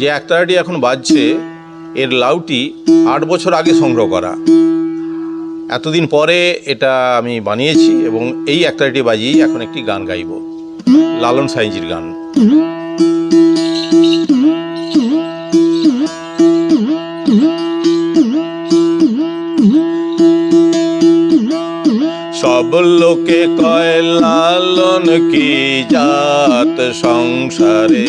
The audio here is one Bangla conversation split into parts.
যে একতারাটি এখন বাজছে, এর লাউটি আট বছর আগে সংগ্রহ করা। এতদিন পরে এটা আমি বানিয়েছি এবং এই একতারাটি বাজিয়েই এখন একটি গান গাইব। লালন সাইজির গান। সব লোকে কয়, লালন কি জাত সংসারে?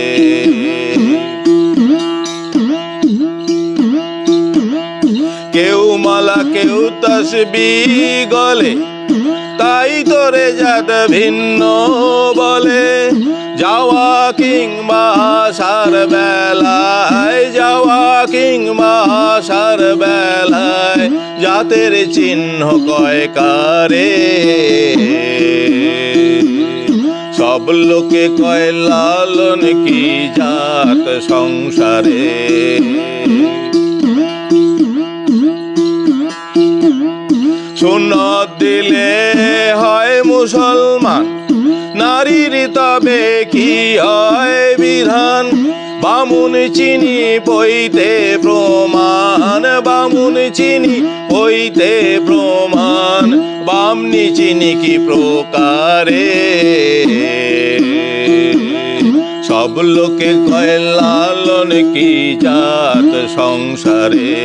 মালা কেউ তসবি গলে, তাই তোরে জাত ভিন্ন বলে। যাওয়া কিংবা আসার বেলায়, যাওয়া কিংবা আসার বেলায়, জাতের চিহ্ন কয় কারে সব লোকে কয়, লালন কি জাত সংসারে? সুন্নত দিলে হয় মুসলমান। নারীর তবে কি হয় বিধান? বামুন চিনি বইতে প্রমাণ, বামুন চিনি বইতে প্রমাণ। বামনি চিনি কি প্রকারে? সব লোকে কয় লালন কি জাত সংসারে?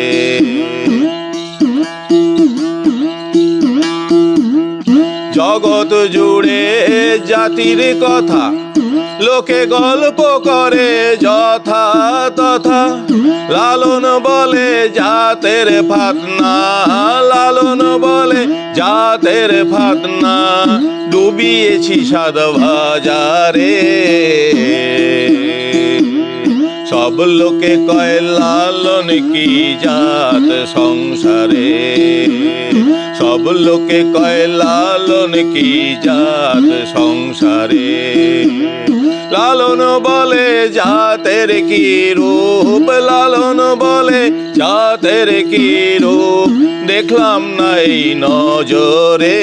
জুড়ে জাতির কথা। লোকে গল্প করে যথা তথা। লালন বলে জাতের ফাতনা, লালন বলে জাতের ফাতনা। ডুবিয়েছি সাদ বাজারে সব লোকে কয়, লালন কি জাত সংসারে? সব লোকে কয়, লালন কি জাত সংসারে? লালন বলে জাতের কি রূপ? লালন বলে জাতের কি রূপ? দেখলাম নাই নজরে।